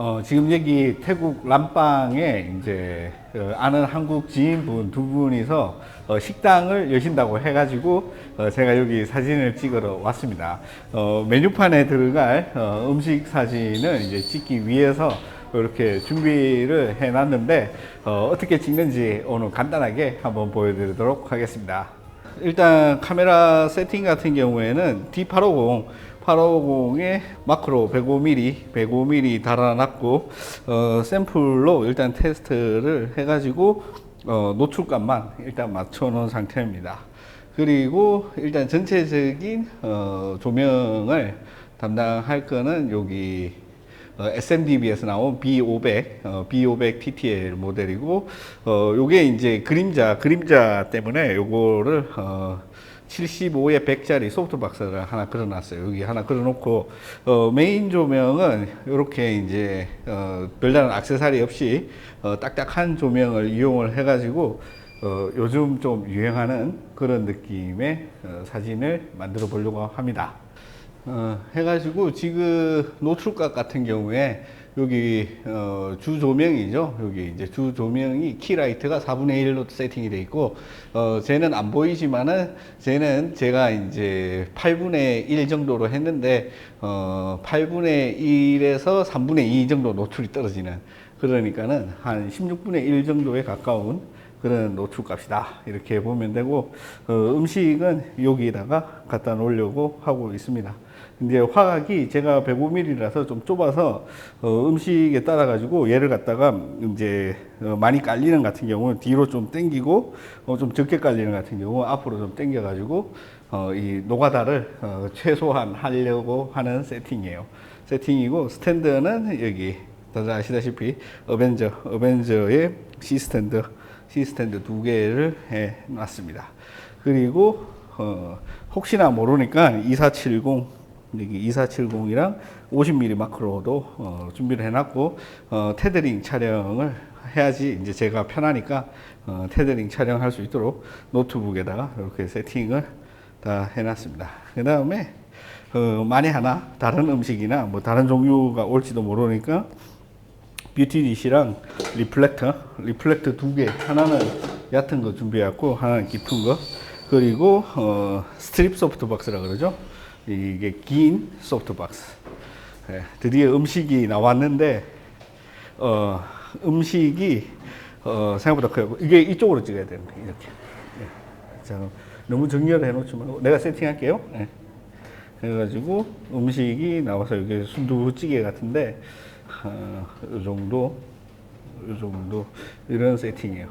어, 지금 여기 태국 람빵에 이제 어, 아는 한국 지인분 두 분이서 어, 식당을 여신다고 해가지고 어, 제가 여기 사진을 찍으러 왔습니다. 어, 메뉴판에 들어갈 어, 음식 사진을 이제 찍기 위해서 이렇게 준비를 해놨는데 어, 어떻게 찍는지 오늘 간단하게 한번 보여드리도록 하겠습니다. 일단 카메라 세팅 같은 경우에는 D850 850에 마크로 105mm, 105mm 달아놨고 어, 샘플로 일단 테스트를 해가지고 어, 노출값만 일단 맞춰놓은 상태입니다. 그리고 일단 전체적인 어, 조명을 담당할 거는 여기 어, SMDB에서 나온 B500, 어, B500 TTL 모델이고, 어, 요게 이제 그림자, 그림자 때문에 요거를, 어, 75에 100짜리 소프트 박스를 하나 걸어놨어요. 여기 하나 걸어놓고, 어, 메인 조명은 이렇게 이제, 어, 별다른 악세사리 없이, 어, 딱딱한 조명을 이용을 해가지고, 어, 요즘 좀 유행하는 그런 느낌의 어, 사진을 만들어 보려고 합니다. 어, 해가지고 지금 노출각 같은 경우에 여기 어, 주 조명이죠. 여기 이제 주 조명이 키라이트가 4분의 1로 세팅이 돼 있고 어, 쟤는 안 보이지만은 쟤는 제가 이제 8분의 1 정도로 했는데 어, 8분의 1에서 3분의 2 정도 노출이 떨어지는 그러니까는 한 16분의 1 정도에 가까운 그런 노출값이다 이렇게 보면 되고 어, 음식은 여기다가 갖다 놓으려고 하고 있습니다. 이제 화각이 제가 105mm라서 좀 좁아서 어, 음식에 따라 가지고 얘를 갖다가 이제 어, 많이 깔리는 같은 경우는 뒤로 좀 당기고 어, 좀 적게 깔리는 같은 경우 앞으로 좀 당겨 가지고 어, 이 노가다를 어, 최소한 하려고 하는 세팅이에요. 세팅이고 스탠드는 여기 다들 아시다시피 어벤져 어벤져의 C 스탠드 스탠드 두 개를 해 놨습니다. 그리고 어, 혹시나 모르니까 2470 여기 2470이랑 50mm 마크로도 어, 준비를 해놨고 어, 테드링 촬영을 해야지 이제 제가 편하니까 어, 테드링 촬영할 수 있도록 노트북에다가 이렇게 세팅을 다 해놨습니다. 그 다음에 어, 만에 하나 다른 음식이나 뭐 다른 종류가 올지도 모르니까 뷰티 디시랑 리플렉터, 리플렉터 두 개, 하나는 얕은 거 준비해갖고 하나는 깊은 거, 그리고 어, 스트립 소프트박스라 그러죠. 이게 긴 소프트박스. 예, 드디어 음식이 나왔는데 어, 음식이 어, 생각보다 커요. 이게 이쪽으로 찍어야 됩니다. 이렇게. 예. 자, 너무 정렬을 해놓지 말고 내가 세팅할게요. 예. 해가지고 음식이 나와서 이게 순두부찌개 같은데 어, 이 정도, 이 정도 이런 세팅이에요.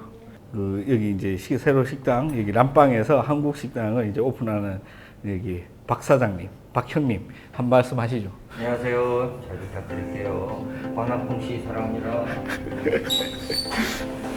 그 여기 이제 시- 새로 식당 여기 람빵에서 한국 식당을 이제 오픈하는 여기 박 사장님, 박 형님 한 말씀 하시죠. 안녕하세요. 잘 부탁드릴게요. 씨 사랑합니다.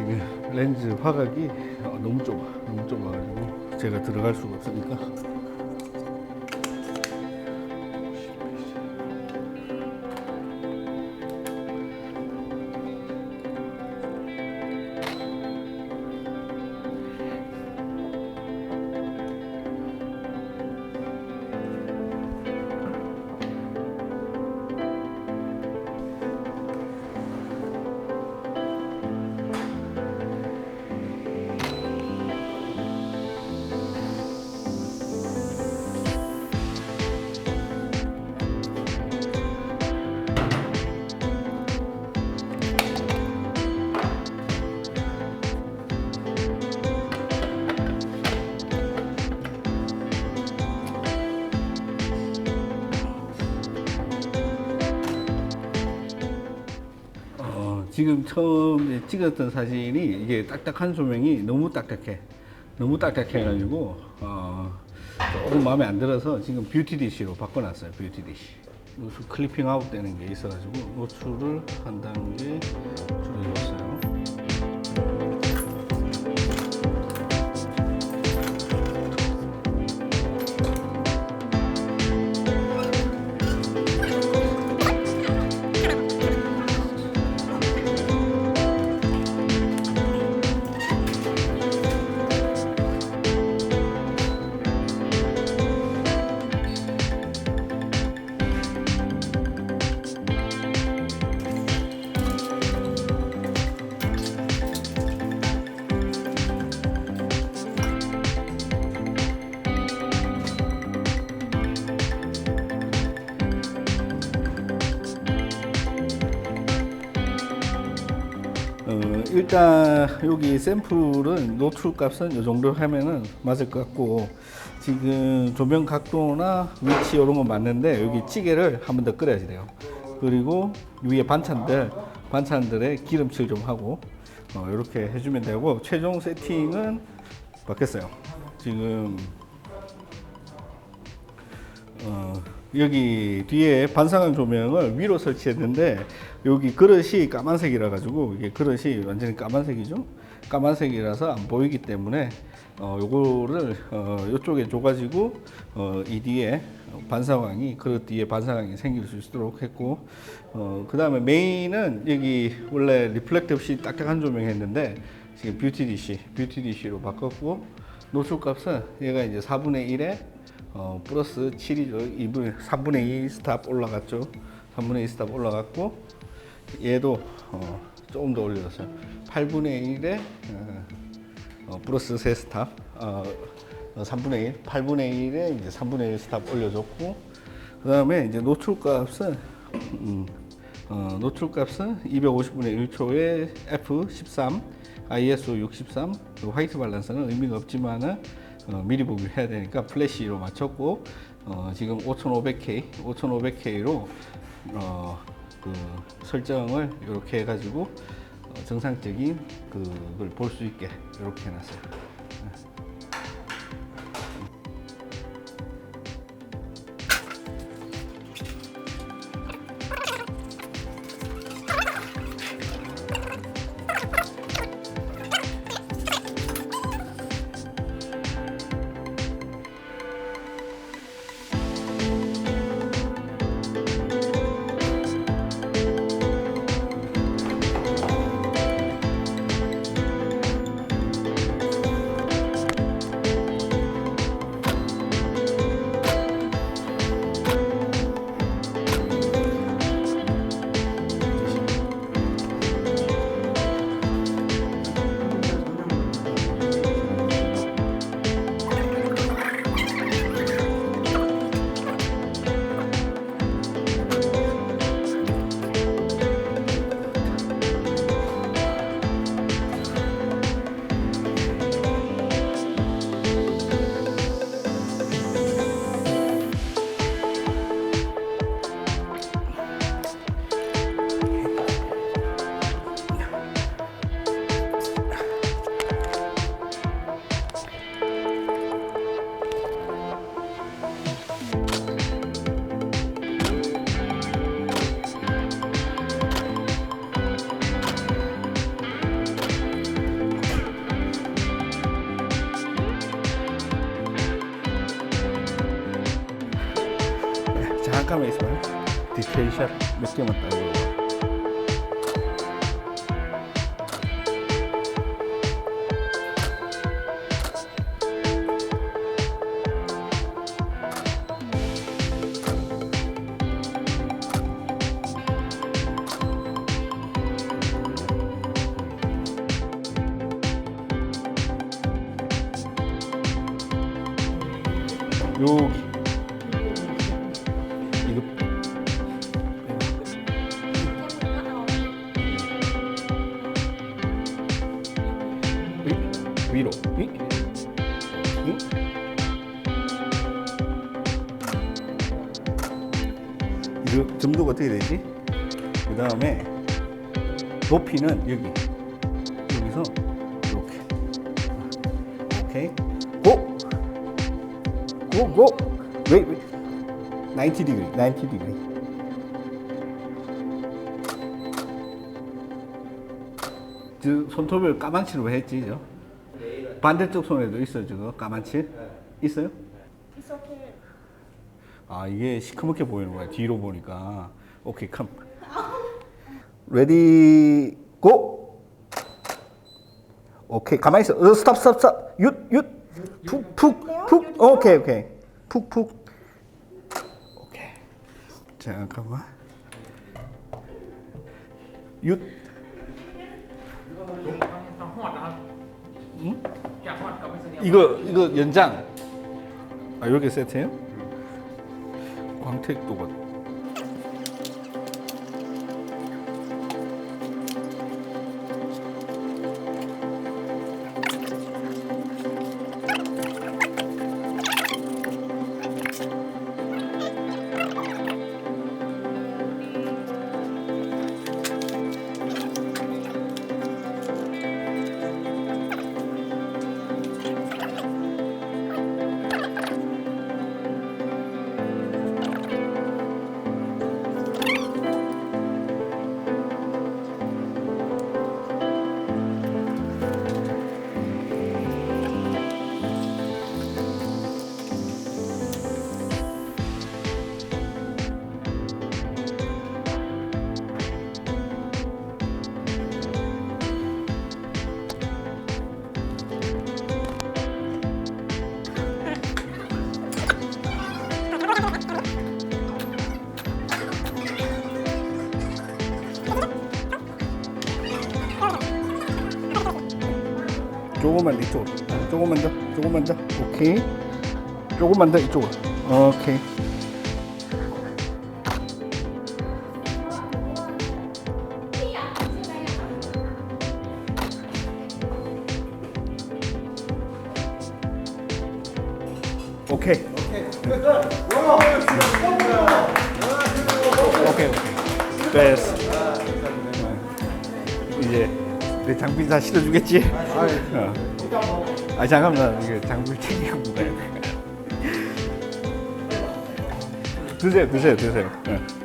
지금 렌즈 화각이 어, 너무 좁아. 너무 좁아가지고 제가 들어갈 수가 없으니까 지금 처음 찍었던 사진이 이게 딱딱한 조명이 너무 딱딱해. 너무 딱딱해가지고 어, 조금 마음에 안 들어서 지금 뷰티 디시로 바꿔놨어요. 뷰티 디시. 노출 클리핑 아웃 되는 게 있어가지고 노출을 한 단계 일단 여기 샘플은 노출 값은 이 정도 하면은 맞을 것 같고 지금 조명 각도나 위치 이런 건 맞는데 여기 찌개를 한 번 더 끓여야 돼요. 그리고 위에 반찬들 반찬들에 기름칠 좀 하고 어, 이렇게 해주면 되고 최종 세팅은 바뀌었어요. 지금 어, 여기 뒤에 반사광 조명을 위로 설치했는데 여기 그릇이 까만색이라 가지고 이게 그릇이 완전히 까만색이죠. 까만색이라서 안 보이기 때문에 어, 요거를 어, 이쪽에 줘가지고 어, 이 뒤에 반사광이 그릇 뒤에 반사광이 생길 수 있도록 했고 어, 그 다음에 메인은 여기 원래 리플렉트 없이 딱딱한 조명 했는데 지금 뷰티 DC 뷰티 DC로 바꿨고 노출 값은 얘가 이제 4분의 1에 어, 플러스 7이죠. 2분, 3분의 2 스탑 올라갔죠. 3분의 2 스탑 올라갔고, 얘도 어, 조금 더 올려줬어요. 8분의 1에 어, 어, 플러스 3 스탑, 어, 어, 3분의 1, 8분의 1에 이제 3분의 1 스탑 올려줬고, 그 다음에 이제 노출 값은, 음, 어, 노출 값은 250분의 1초에 F13, ISO 63, 그리고 화이트 밸런스는 의미가 없지만은 어, 미리 보기를 해야 되니까 플래시로 맞췄고 어, 지금 5500K, 5500K로 어, 그 설정을 이렇게 해가지고 어, 정상적인 그걸 볼 수 있게 이렇게 해놨어요. इसमें डिस्पेंसर इसके मतलब 여기 위, 위로 위, 위. 이거 점도가 어떻게 되지? 그 다음에 높이는 여기 여기서 이렇게 오케이 고! 고! 고! 웨이 웨이 90 degree 90 degree 저 손톱을 까만치로 했지 저 반대쪽 손에도 있어요 저거? 까만치 있어요? It's okay. 아 이게 시커멓게 보이는 거야 뒤로 보니까. 오케이 컴. 레디 고! 오케이 가만히 있어. 어, 스탑 스탑 스탑. 윷 윷 푹 푹 푹. 오케이 오케이. 푹 푹. 오케이. 잠깐만. 윷. ท 이거 이거 연장 아 이렇게 세트해요? 광택도가 조금만 더 이쪽으로. 조금만 더. 조금만 더. 오케이. 조금만 더 이쪽으로. 오케이. 오케이. 오케이 오케이. 됐어. 이제 내 장비 다 실어주겠지? 어. 아 잠깐만 이게 장비 챙기고 가야 돼. 드세요 드세요 드세요. 예.